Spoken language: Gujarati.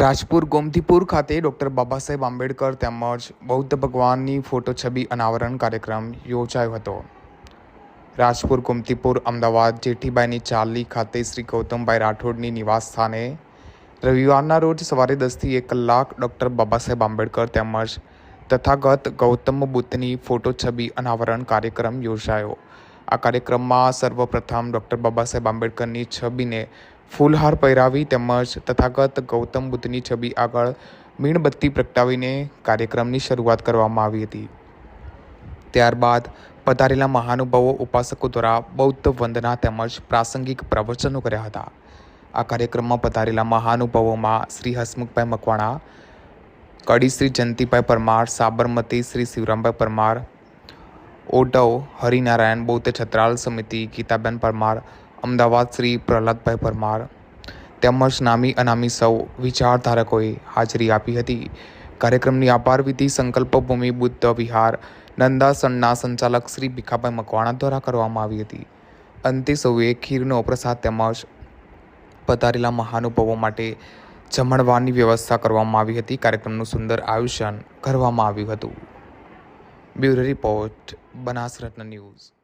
રાજપુર ગોમતીપુર ખાતે ડૉક્ટર બાબા સાહેબ આંબેડકર તેમજ બૌદ્ધ ભગવાનની ફોટો છબી અનાવરણ કાર્યક્રમ યોજાયો હતો. રાજપુર ગોમતીપુર અમદાવાદ જેઠીબાઈની ચાલી ખાતે શ્રી ગૌતમભાઈ રાઠોડની નિવાસ સ્થાને રવિવારના રોજ સવારે દસથી એક કલાક ડૉક્ટર બાબા સાહેબ આંબેડકર તેમજ તથાગત ગૌતમ બુદ્ધની ફોટો છબી અનાવરણ કાર્યક્રમ યોજાયો. આ કાર્યક્રમમાં સર્વપ્રથમ ડૉક્ટર બાબા સાહેબ આંબેડકરની છબીને ફૂલહાર પહેરાવી તેમજ તથાગત ગૌતમ બુદ્ધની છબી આગળ મીણબત્તી પ્રગટાવીને કાર્યક્રમની શરૂઆત કરવામાં આવી હતી. ત્યારબાદ પધારેલા મહાનુભાવો ઉપાસકો દ્વારા બૌદ્ધ વંદના તેમજ પ્રાસંગિક પ્રવચનો કર્યા હતા. આ કાર્યક્રમમાં પધારેલા મહાનુભાવોમાં શ્રી હસમુખભાઈ મકવાણા, કડી શ્રી જયંતિભાઈ પરમાર, સાબરમતી શ્રી શિવરામભાઈ પરમાર ઓડવ હરિનારાયણ બૌદ્ધ છત્રાલ સમિતિ ગીતાબેન પરમાર અમદાવાદ શ્રી પ્રહલાદભાઈ પરમાર તેમજ નામી અનામી સૌ વિચારધારકોએ હાજરી આપી હતી. કાર્યક્રમની અપારવિધિ સંકલ્પભૂમિ બુદ્ધ વિહાર નંદાસણના સંચાલક શ્રી ભીખાભાઈ મકવાણા દ્વારા કરવામાં આવી હતી. અંતે સૌએ ખીરનો પ્રસાદ તેમજ પધારેલા મહાનુભાવો માટે જમણવારની વ્યવસ્થા કરવામાં આવી હતી. કાર્યક્રમનું સુંદર આયોજન કરવામાં આવ્યું હતું. બ્યુરો રિપોર્ટ બનાસ રત્ન ન્યૂઝ.